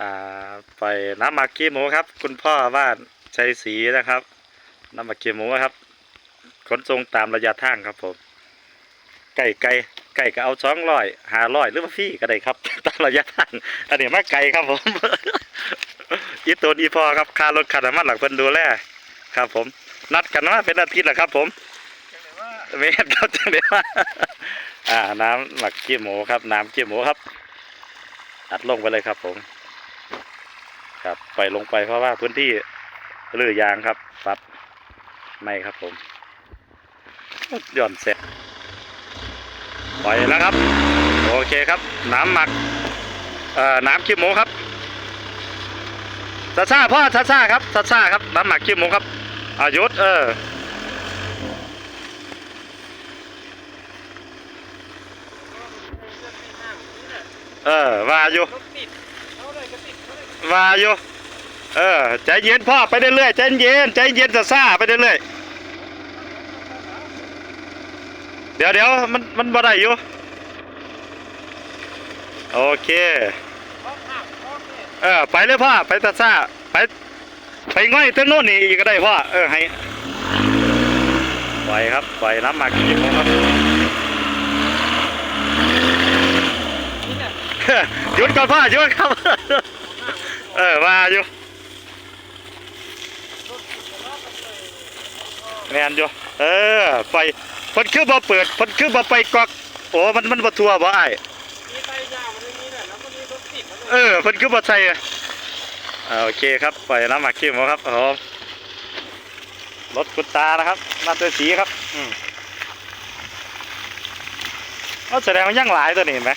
อ่าไปน้ำหมักขี้หมูครับ คุณพ่อบ้านชัยศรีนะครับ น้ำหมักขี้หมูครับ ขนส่งตามระยะทางครับผมไก่ไก่ไก่ก็เอาสองร้อยหาร้อยหรือว่าพี่ก็ได้ครับ ตามระยะทางอันนี้มาไก่ครับผมอีตัวอีพอครับค่ารถค่าน้ำมันหลักเพิ่นดูแลครับ ผม นัดกันมาเป็นอาทิตย์แล้วครับ ผมเมตรครับจังเลยว่าอ่า น้ำหมักขี้หมูครับ น้ำขี้หมูครับอัดลงไปเลยครับผม ครับปล่อยลงไปเพราะว่าพื้นที่รื้อยยางครับปรับไม่ครับผมหย่อนเสร็จปล่อยแล้วครับ โอเคครับ น้ำหมักเอ่อน้ำขี้หมูครับซาซาพ่อซาซาครับซาซาครับน้ำหมักขี้หมูครับอายุเออเออว่าอยู่ รถติดเขาเลยก็ติดเขาเลยว่าอยู่เออใจเย็นพ่อไปเรื่อยๆใจเย็นใจเย็นซาซาไปเรื่อยๆเดี๋ยวเดี๋ยวมันมันบ่ได้อยู่โอเคเขาหักเขาเนี่ยเออไปเลยพ่อไปซาซาไปไปง่อยตั้งโน่นนี่อีกก็ได้พ่อเออให้ปล่อยครับปล่อยน้ำหมักกินครับนี่เนี่ยหยุดก่อนพ่อหยุดครับ เออว่าอยู่รถติดแล้วก็เลยแมนอยู่เออไปเพิ่นคือบ่เปิดเพิ่นคือบ่ไปกอกโอ้มันมันบ่ทั่วบ่อ้ายมีไฟยาวมันไม่มีเนี่ยแล้วก็มีรถติดแล้วเออเพิ่นคือบ่ใช่อะอ่าโอเคครับปล่อยน้ำหมักขี้หมูครับผมรถกุตานะครับมาตัวสีครับอืมเอาแสดงว่ายังหลายตัวนี้เห็นไหม